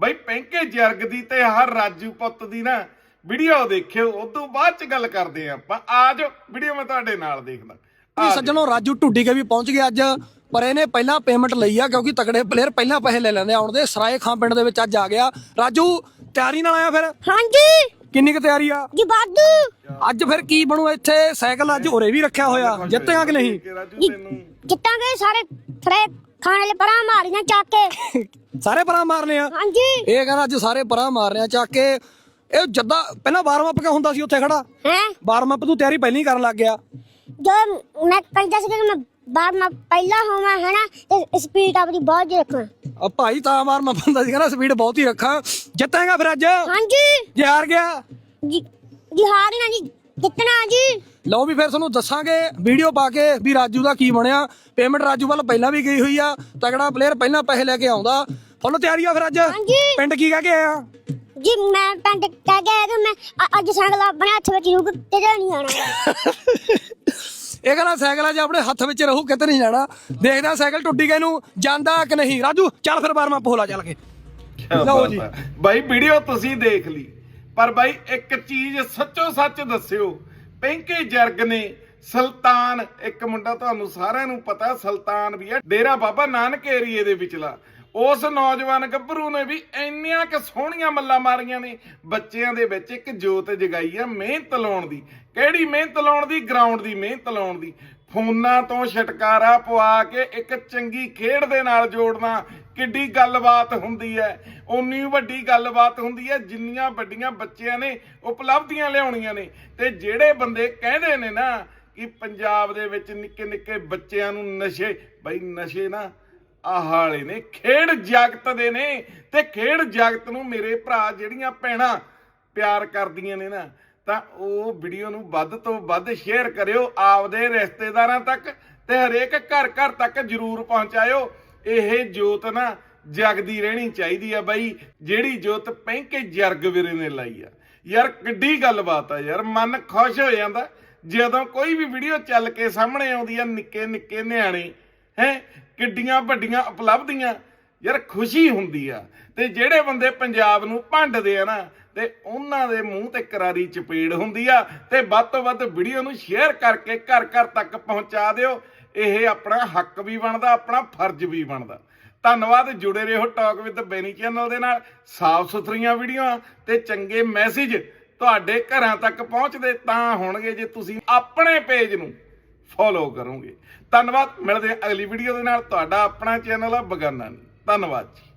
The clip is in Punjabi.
ਬਈ ਪੈਂਕੇ ਜਰਗ ਦੀ ਤੇ ਹਰ ਰਾਜੂ ਪੁੱਤ ਦੀ ਨਾ ਵੀਡੀਓ ਦੇਖਿਓ ਉਸ ਤੋਂ ਬਾਅਦ ਚ ਗੱਲ ਕਰਦੇ ਆ ਆਪਾਂ। ਆ ਜਾਓ ਵੀਡੀਓ ਮੈਂ ਤੁਹਾਡੇ ਨਾਲ ਦੇਖਦਾ। ਜੀ ਸੱਜਣੋ ਰਾਜੂ ਢੁੱਡੀ ਕੇ ਵੀ ਪਹੁੰਚ ਗਿਆ ਅੱਜ ਪਰ ਇਹਨੇ ਪਹਿਲਾਂ ਪੇਮੈਂਟ ਲਈ ਆ ਕਿਉਂਕਿ ਤਕੜੇ ਪਲੇਅਰ ਪਹਿਲਾਂ ਪੈਸੇ ਲੈ ਲੈਂਦੇ ਆਉਣ ਦੇ ਸਰਾਏ ਖਾਂ ਪਿੰਡ ਦੇ ਵਿੱਚ ਅੱਜ ਆ ਗਿਆ। ਰਾਜੂ ਤਿਆਰੀ ਨਾਲ ਆਇਆ ਫਿਰ? ਹਾਂਜੀ। ਕਿੰਨੀ ਕੁ ਤਿਆਰੀ ਆ? ਜੀ ਬਾਦੂ ਅੱਜ ਫਿਰ ਕੀ ਬਣੂ ਇੱਥੇ? ਸਾਈਕਲ ਅੱਜ ਉਰੇ ਵੀ ਰੱਖਿਆ ਹੋਇਆ। ਜਿੱਤੇਗਾ ਕਿ ਨਹੀਂ? ਜਿੱਤਾਂਗੇ ਸਾਰੇ ਫਰੇ ਖਾਣ ਵਾਲੇ ਪਰਾਂ ਮਾਰੀਆਂ ਚੱਕ ਕੇ। ਸਾਰੇ ਪਰਾਂ ਮਾਰਨੇ ਆ? ਹਾਂਜੀ। ਇਹ ਕਹਿੰਦਾ ਅੱਜ ਸਾਰੇ ਪਰਾਂ ਮਾਰਨੇ ਆ ਚੱਕ ਕੇ। ਇਹ ਜੱਦਾ ਪਹਿਲਾਂ ਵਾਰਮ ਅਪ ਕਿਉਂ ਹੁੰਦਾ ਸੀ ਉੱਥੇ ਖੜਾ? ਹੈ? ਵਾਰਮ ਅਪ ਤੂੰ ਤਿਆਰੀ ਪਹਿਲਾਂ ਹੀ ਕਰਨ ਲੱਗ ਗਿਆ। ਜੋ ਮੈਂ ਕਹਿੰਦਾ ਸੀ ਕਿ ਮੈਂ ਬਾਹਰ ਮੈਂ ਪਹਿਲਾ ਹੋਵਾਂ ਹੈ ਨਾ ਤੇ ਸਪੀਡ ਆਪਣੀ ਬਹੁਤ ਜੀ ਰੱਖਾਂ ਆ ਭਾਈ ਤਾਂ ਵਾਰਮ ਅਪ ਹੁੰਦਾ ਸੀ ਕਹਿੰਦਾ ਸਪੀਡ ਬਹੁਤ ਹੀ ਰੱਖਾਂ ਜਿੱਤੇਗਾ ਫਿਰ ਅੱਜ? ਹਾਂਜੀ। ਜੇ ਹਾਰ ਗਿਆ? ਜੀ ਜੀ ਹਾਰਨਾ ਜੀ ਜਿੱਤਣਾ ਜੀ। ਲਓ ਵੀ ਫਿਰ ਤੁਹਾਨੂੰ ਦੱਸਾਂਗੇ ਵੀਡੀਓ ਪਾ ਕੇ ਵੀ ਰਾਜੂ ਦਾ ਕੀ ਬਣਿਆ। ਪੇਮੈਂਟ ਰਾਜੂ ਵੱਲ ਪਹਿਲਾਂ ਵੀ ਗਈ ਹੋਈ ਆ। ਤਗੜਾ ਪਲੇਅਰ ਪਹਿਲਾਂ ਪੈਸੇ ਲੈ ਕੇ ਆਉਂਦਾ। ਫੁੱਲ ਤਿਆਰੀ ਆ ਫਿਰ ਅੱਜ? ਪਿੰਡ ਕੀ ਕਹਿ ਕੇ ਆਇਆ? ਜੀ ਮੈਂ ਪਿੰਡ ਕਹਿ ਗਿਆ ਕਿ ਮੈਂ ਅ- ਅੱਜ ਸੰਗਲਾ ਆਪਣੇ ਹੱਥ ਵਿੱਚ ਰੁਕ ਤੇ ਨਹੀਂ ਆਣਾ ਇਹ ਕਹਿੰਦਾ ਸਾਈਕਲ ਅੱਜ ਆਪਣੇ ਹੱਥ ਵਿੱਚ ਰਹੂ ਕਿਤੇ ਨਹੀਂ ਜਾਣਾ। ਦੇਖਦਾ ਸਾਈਕਲ ਟੁੱਟੀ ਗਏ ਨੂੰ ਜਾਂਦਾ ਕਿ ਨਹੀਂ। ਰਾਜੂ ਚੱਲ ਫਿਰ ਬਾਰ ਮੈਂ ਪੋਲਾ ਚੱਲ ਕੇ। ਲਓ ਜੀ। ਬਾਈ ਵੀਡੀਓ ਤੁਸੀਂ ਦੇਖ ਲਈ। ਪਰ ਬਾਈ ਇੱਕ ਚੀਜ਼ ਸੱਚੋ ਸੱਚ ਦੱਸਿਓ। ਪੈਂਕੇ ਜਰਗ ਨੇ ਸੁਲਤਾਨ, ਇੱਕ ਮੁੰਡਾ ਤੁਹਾਨੂੰ ਸਾਰਿਆਂ ਨੂੰ ਪਤਾ, ਸੁਲਤਾਨ ਵੀ ਹੈ, ਡੇਰਾ ਬਾਬਾ ਨਾਨਕ ਏਰੀਏ ਦੇ ਵਿਚਲਾ। ਉਸ ਨੌਜਵਾਨ ਗੱਭਰੂ ਨੇ ਵੀ ਇੰਨੀਆਂ ਕਿ ਸੋਹਣੀਆਂ ਮੱਲਾਂ ਮਾਰੀਆਂ ਨੇ, ਬੱਚਿਆਂ ਦੇ ਵਿੱਚ ਇੱਕ ਜੋਤ ਜਗਾਈ ਆ ਮਿਹਨਤ ਲਾਉਣ ਦੀ। ਕਿਹੜੀ ਮਿਹਨਤ ਲਾਉਣ ਦੀ? ਗਰਾਊਂਡ ਦੀ ਮਿਹਨਤ ਲਾਉਣ ਦੀ। ਫੋਨਾਂ ਤੋਂ ਛਟਕਾਰਾ ਪਵਾ ਕੇ ਇੱਕ ਚੰਗੀ ਖੇਡ ਦੇ ਨਾਲ ਜੋੜਨਾ ਕਿੱਡੀ ਗੱਲਬਾਤ ਹੁੰਦੀ ਹੈ। ਓਨੀ ਵੱਡੀ ਗੱਲਬਾਤ ਹੁੰਦੀ ਹੈ ਜਿੰਨੀਆਂ ਵੱਡੀਆਂ ਬੱਚਿਆਂ ਨੇ ਉਪਲਬਧੀਆਂ ਲਿਆਉਣੀਆਂ ਨੇ। ਤੇ ਜਿਹੜੇ ਬੰਦੇ ਕਹਿੰਦੇ ਨੇ ਨਾ ਕਿ ਪੰਜਾਬ ਦੇ ਵਿੱਚ ਨਿੱਕੇ ਨਿੱਕੇ ਬੱਚਿਆਂ ਨੂੰ ਨਸ਼ੇ, ਬਈ ਨਸ਼ੇ ਨਾ ਆਹ ਨੇ, ਖੇਡ ਜਗਤ ਦੇ ਨੇ ਤੇ ਖੇਡ ਜਗਤ ਨੂੰ ਮੇਰੇ ਭਰਾ ਜਿਹੜੀਆਂ ਭੈਣਾਂ ਪਿਆਰ ਕਰਦੀਆਂ ਨੇ ਨਾ ਤਾਂ ਉਹ ਵੀਡੀਓ ਨੂੰ ਵੱਧ ਤੋਂ ਵੱਧ ਸ਼ੇਅਰ ਕਰਿਓ ਆਪਦੇ ਰਿਸ਼ਤੇਦਾਰਾਂ ਤੱਕ ਤੇ ਹਰੇਕ ਘਰ ਘਰ ਤੱਕ ਜਰੂਰ ਪਹੁੰਚਾਇਓ। ਇਹ ਜੋਤ ਨਾ ਜਗਦੀ ਰਹਿਣੀ ਚਾਹੀਦੀ ਆ ਬਾਈ, ਜਿਹੜੀ ਜੋਤ ਪੈਂਕੇ ਜਰਗ ਵੀਰੇ ਨੇ ਲਾਈ ਆ। ਯਾਰ ਕਿੱਡੀ ਗੱਲਬਾਤ ਆ ਯਾਰ, ਮਨ ਖੁਸ਼ ਹੋ ਜਾਂਦਾ। ਜਦੋਂ ਕੋਈ ਵੀ ਵੀਡੀਓ ਚੱਲ ਕੇ ਸਾਹਮਣੇ ਆਉਂਦੀ ਆ ਨਿੱਕੇ ਨਿੱਕੇ ਨਿਆਣੇ, ਹੈ, ਕਿੱਡੀਆਂ ਵੱਡੀਆਂ ਉਪਲਬਧੀਆਂ, ਯਾਰ ਖੁਸ਼ੀ ਹੁੰਦੀ ਆ। ਤੇ ਜਿਹੜੇ ਬੰਦੇ ਪੰਜਾਬ ਨੂੰ ਭੰਡਦੇ ਆ ਨਾ ਤੇ ਉਹਨਾਂ ਦੇ ਮੂੰਹ ਤੇ ਕਰਾਰੀ ਚਪੇੜ ਹੁੰਦੀ ਆ ਤੇ ਵੱਧ ਤੋਂ ਵੱਧ ਵੀਡੀਓ ਨੂੰ ਸ਼ੇਅਰ ਕਰਕੇ ਘਰ ਘਰ ਤੱਕ ਪਹੁੰਚਾ ਦਿਓ। ਇਹ ਆਪਣਾ ਹੱਕ ਵੀ ਬਣਦਾ, ਆਪਣਾ ਫਰਜ਼ ਵੀ ਬਣਦਾ। ਧੰਨਵਾਦ, ਜੁੜੇ ਰਹੋ ਟਾਕ ਵਿਦ ਬੈਨੀ ਚੈਨਲ ਦੇ ਨਾਲ। ਸਾਫ਼ ਸੁਥਰੀਆਂ ਵੀਡੀਓਆਂ ਤੇ ਚੰਗੇ ਮੈਸੇਜ ਤੁਹਾਡੇ ਘਰਾਂ ਤੱਕ ਪਹੁੰਚਦੇ ਤਾਂ ਹੋਣਗੇ ਜੇ ਤੁਸੀਂ ਆਪਣੇ ਪੇਜ ਨੂੰ ਫੋਲੋ ਕਰੋਗੇ। ਧੰਨਵਾਦ, ਮਿਲਦੇ ਅਗਲੀ ਵੀਡੀਓ ਦੇ ਨਾਲ। ਤੁਹਾਡਾ ਆਪਣਾ ਚੈਨਲ ਆ ਬਗਾਨਾ ਧੰਨਵਾਦ ਜੀ।